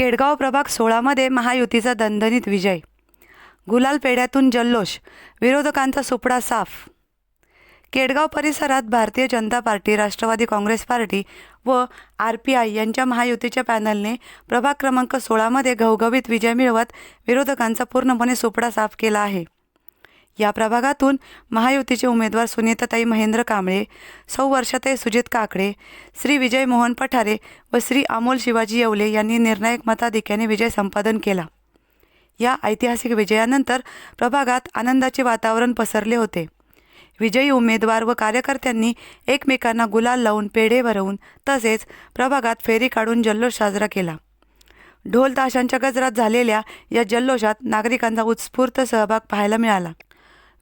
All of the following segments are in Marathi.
केडगाव प्रभाग सोळामध्ये महायुतीचा दणदणीत विजय. गुलाल पेढ्यातून जल्लोष विरोधकांचा सुपडा साफ. केडगाव परिसरात भारतीय जनता पार्टी राष्ट्रवादी काँग्रेस पार्टी व आर पी आय यांच्या महायुतीच्या पॅनलने प्रभाग क्रमांक सोळामध्ये घवघवीत विजय मिळवत विरोधकांचा पूर्णपणे सुपडा साफ केला आहे. या प्रभागातून महायुतीचे उमेदवार सुनीताताई महेंद्र कांबळे सौ वर्षाताई सुजित काकडे श्री विजय मोहन पठारे व श्री अमोल शिवाजी येवले यांनी निर्णायक मताधिक्याने विजय संपादन केला. या ऐतिहासिक विजयानंतर प्रभागात आनंदाचे वातावरण पसरले होते. विजयी उमेदवार व कार्यकर्त्यांनी एकमेकांना गुलाल लावून पेढे भरवून तसेच प्रभागात फेरी काढून जल्लोष साजरा केला. ढोल ताशांच्या गजरात झालेल्या या जल्लोषात नागरिकांचा उत्स्फूर्त सहभाग पाहायला मिळाला.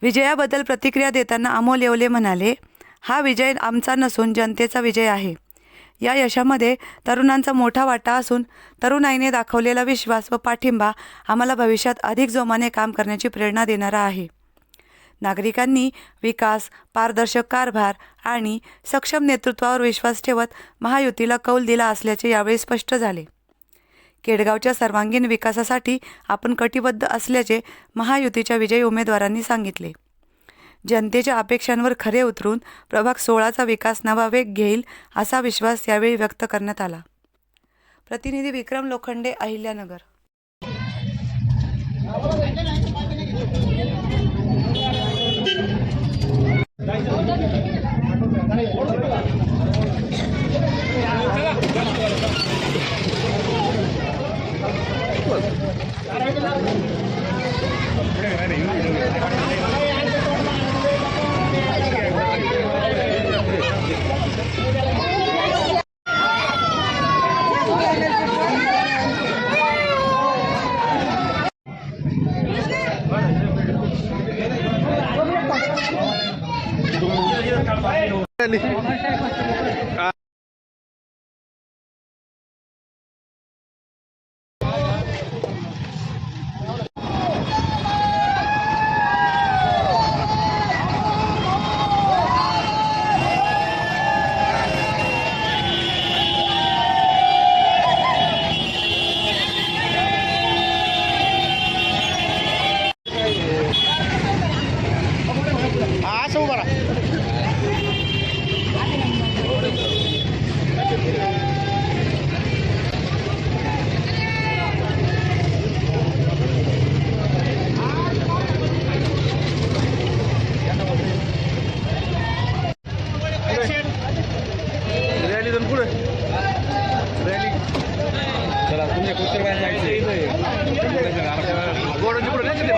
विजयाबद्दल प्रतिक्रिया देताना अमोल येवले म्हणाले हा विजय आमचा नसून जनतेचा विजय आहे. या यशामध्ये तरुणांचा मोठा वाटा असून तरुणाईने दाखवलेला विश्वास व पाठिंबा आम्हाला भविष्यात अधिक जोमाने काम करण्याची प्रेरणा देणारा आहे. नागरिकांनी विकास पारदर्शक कारभार आणि सक्षम नेतृत्वावर विश्वास ठेवत महायुतीला कौल दिला असल्याचे यावेळी स्पष्ट झाले. केडगावच्या सर्वांगीण विकासासाठी आपण कटिबद्ध असल्याचे महायुतीच्या विजयी उमेदवारांनी सांगितले. जनतेच्या अपेक्षांवर खरे उतरून प्रभाग सोळाचा विकास नवा वेग घेईल असा विश्वास यावेळी व्यक्त करण्यात आला. प्रतिनिधी विक्रम लोखंडे अहिल्यानगर. असं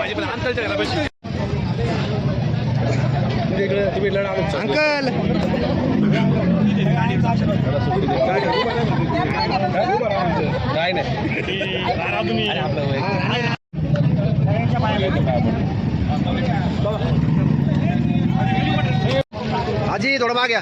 पाहिजे पुढे नाही भाजी पण अंतरच्या घरापाशी अंकल. काय नाही आजी थोडं माग या.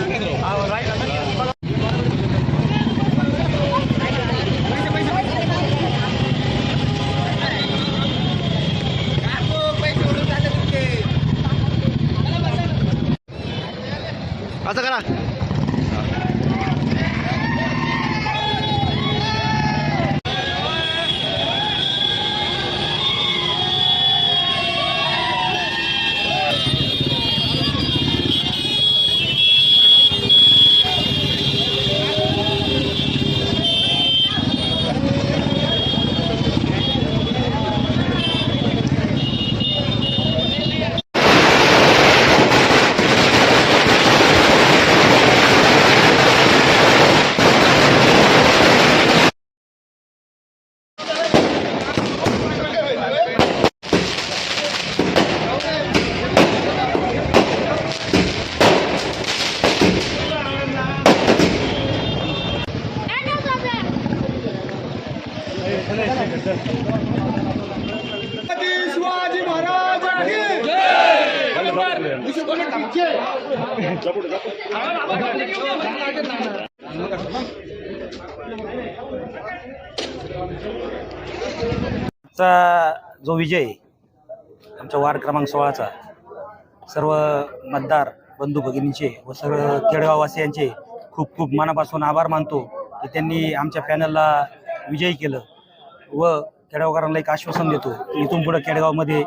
असं करा शिवाजी महाराज चा जो विजय आमच्या वार्ड क्रमांक सोळाचा सर्व मतदार बंधू भगिनींचे व सर्व केडगाववासियांचे खूप खूप मनापासून आभार मानतो की त्यांनी आमच्या पॅनलला विजयी केलं व केडगावकरांना एक आश्वासन देतो की इथून पुढे केडगावमध्ये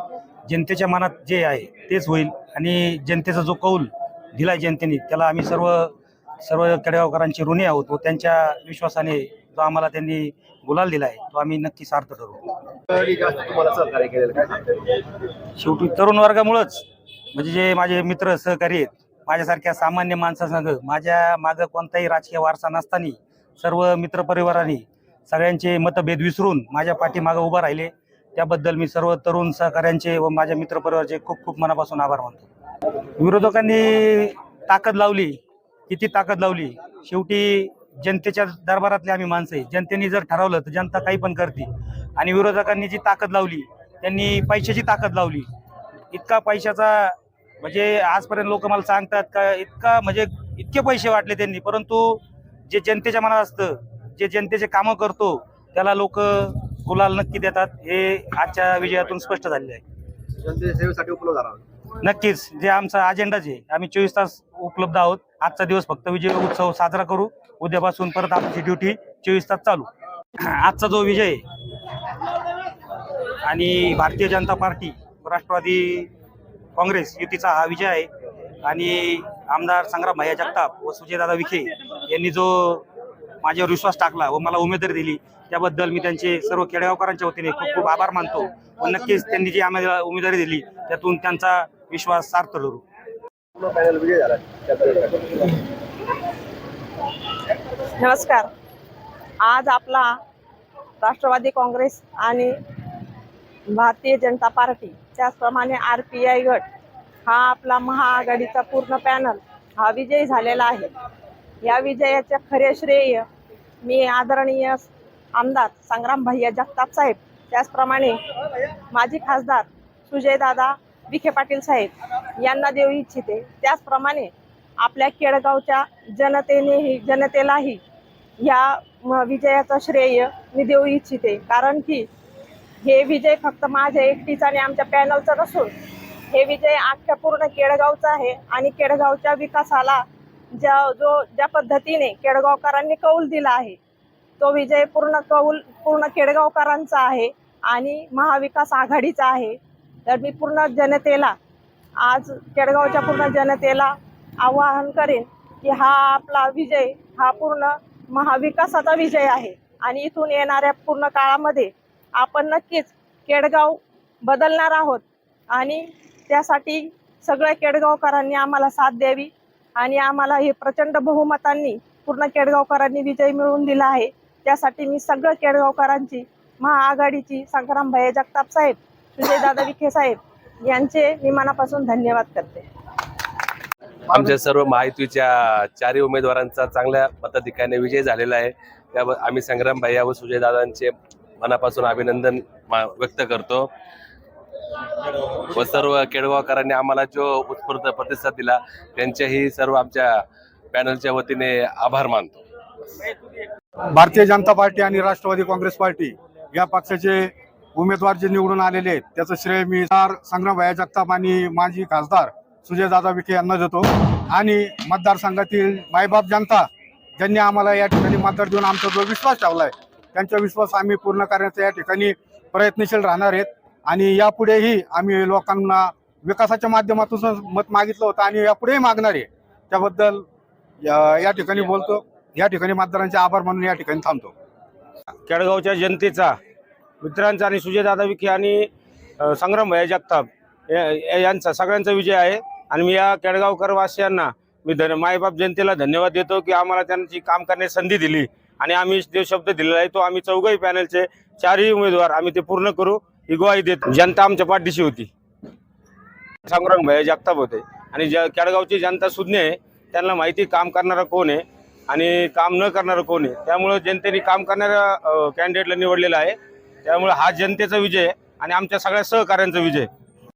जनतेच्या मनात जे आहे तेच होईल आणि जनतेचा जो कौल दिलाय जनतेने त्याला आम्ही सर्व सर्व केडगावकरांचे ऋणी आहोत व त्यांच्या विश्वासाने जो आम्हाला त्यांनी गुलाल दिला आहे तो आम्ही नक्की सार्थ ठरवू? शेवटी तरुण वर्गामुळंच म्हणजे जे माझे मित्र सहकारी आहेत माझ्यासारख्या सामान्य माणसासंग माझ्या मागं कोणताही राजकीय वारसा नसताना सर्व मित्रपरिवारांनी सगळ्यांचे मतभेद विसरून माझ्या पाठीमागं उभं राहिले. त्याबद्दल मी सर्व तरुण सहकाऱ्यांचे व माझ्या मित्रपरिवाराचे खूप खूप मनापासून आभार मानतो. विरोधकांनी ताकद लावली किती ताकद लावली? शेवटी जनतेच्या दरबारातले आम्ही माणसं आहे. जनतेने जर ठरवलं तर जनता काही पण करते. आणि विरोधकांनी जी ताकद लावली त्यांनी पैशाची ताकद लावली. इतका पैशाचा म्हणजे आजपर्यंत लोक मला सांगतात का इतका म्हणजे इतके पैसे वाटले त्यांनी. परंतु जे जनतेच्या मनात असतं जे जनतेचे कामं करतो त्याला लोक गुलाल नक्की देतात. हे आजच्या विजयातून स्पष्ट झालेले आहे. जनतेच्या सेवेसाठी उपलब्ध झाला नक्कीच जे आमचा अजेंडाच आहे आम्ही चोवीस तास उपलब्ध आहोत. आजचा दिवस फक्त विजय उत्सव साजरा करू. उद्यापासून परत आमची ड्युटी चोवीस तास चालू. आजचा जो विजय आणि भारतीय जनता पार्टी राष्ट्रवादी काँग्रेस युतीचा हा विजय आहे आणि आमदार संग्राम भैया जगताप व सुजयदादा विखे यांनी जो माझ्यावर विश्वास टाकला व मला उमेदवारी दिली त्याबद्दल मी त्यांचे सर्व खेडेगावकरांच्या वतीने खूप खूप आभार मानतो. व नक्कीच त्यांनी जी आम्हाला उमेदवारी दिली त्यातून त्यांचा विश्वास सार्थ ठरू नमस्कार. आज आपला राष्ट्रवादी काँग्रेस आणि भारतीय जनता पार्टी त्याचप्रमाणे आर पी आय गट हा आपला महाआघाडीचा पूर्ण पॅनल हा विजयी झालेला आहे. या विजयाचे खरे श्रेय मी आदरणीय आमदार संग्राम भैया जगताप साहेब त्याचप्रमाणे माजी खासदार सुजयदादा विखे पाटील साहेब यांना देऊ इच्छिते. त्याचप्रमाणे आपल्या केळगावच्या जनतेनेही जनतेलाही या म- विजयाचं श्रेय मी देऊ इच्छिते. कारण की हे विजय फक्त माझ्या एकटीचा आणि आमच्या पॅनलचा नसून हे विजय अख्ख्या पूर्ण केळगावचा आहे आणि केळगावच्या विकासाला ज्या जो ज्या पद्धतीने केळगावकरांनी कौल दिला आहे तो विजय पूर्ण कौल पूर्ण केळगावकरांचा आहे आणि महाविकास आघाडीचा आहे. तर मी पूर्ण जनतेला आज केडगावच्या पूर्ण जनतेला आवाहन करेन की हा आपला विजय हा पूर्ण महाविकासाचा विजय आहे. आणि इथून येणाऱ्या पूर्ण काळामध्ये आपण नक्कीच केडगाव बदलणार आहोत. आणि त्यासाठी सगळ्या केडगावकरांनी आम्हाला साथ द्यावी. आणि आम्हाला हे प्रचंड बहुमतांनी पूर्ण केडगावकरांनी विजय मिळवून दिला आहे. त्यासाठी मी सगळं केडगावकरांची महाआघाडीची संग्रामभाई जगताप साहेब सुजयदादा विखे साहेब यांचे मी मनापासून धन्यवाद करते. आमच्या सर्व महायुतीच्या चारही उमेदवारांचा चांगल्या मताधिक्याने विजय झालेला आहे. त्या आम्ही संग्राम भैया व सुजयदादांचे मनापासून अभिनंदन व्यक्त करतो. व सर्व केडगावकरांनी आम्हाला जो उत्स्फूर्त प्रतिसाद दिला त्यांच्याही सर्व आमच्या पॅनलच्या वतीने आभार मानतो. भारतीय जनता पार्टी आणि राष्ट्रवादी काँग्रेस पार्टी या पक्षाचे उमेदवार जे निवडून आलेले आहेत त्याचं श्रेय मी संग्रामभाई जगताप आणि माजी खासदार सुजय दादा विखे यांना देतो. आणि मतदारसंघातील मायबाप जनता ज्यांनी आम्हाला या ठिकाणी मतदार देऊन आमचा जो विश्वास ठेवला आहे त्यांचा विश्वास आम्ही पूर्ण करण्याचा या ठिकाणी प्रयत्नशील राहणार आहेत. आणि यापुढेही आम्ही लोकांना विकासाच्या माध्यमातून मत मागितलं होतं आणि यापुढेही मागणार आहे. त्याबद्दल या या ठिकाणी बोलतो. या ठिकाणी मतदारांचे आभार मानून या ठिकाणी थांबतो. केळगावच्या जनतेचा मित्रांचा आणि सुजयदादा विखे आणि संग्राम भैया जगताप या- यांचा सगळ्यांचा विजय आहे. आणि मी या केळगावकर वासियांना मी धन मायबाप जनतेला धन्यवाद देतो की आम्हाला त्यांची काम करण्याची संधी दिली. आणि आम्ही जो शब्द दिलेला आहे तो आम्ही चौघही पॅनलचे चारही उमेदवार आम्ही ते पूर्ण करू ही ग्वाही देत. जनता आमच्या पाठीशी होती. संग्राम भैया जगताप होते. आणि ज्या केळगावची जनता सुज्ञ आहे त्यांना माहिती काम करणारा कोण आहे आणि काम न करणारं कोण आहे. त्यामुळं जनतेने काम करणाऱ्या कॅन्डिडेटला निवडलेलं आहे. त्यामुळे हा जनतेचा विजय आहे आणि आमच्या सगळ्या सहकाऱ्यांचा विजय आहे.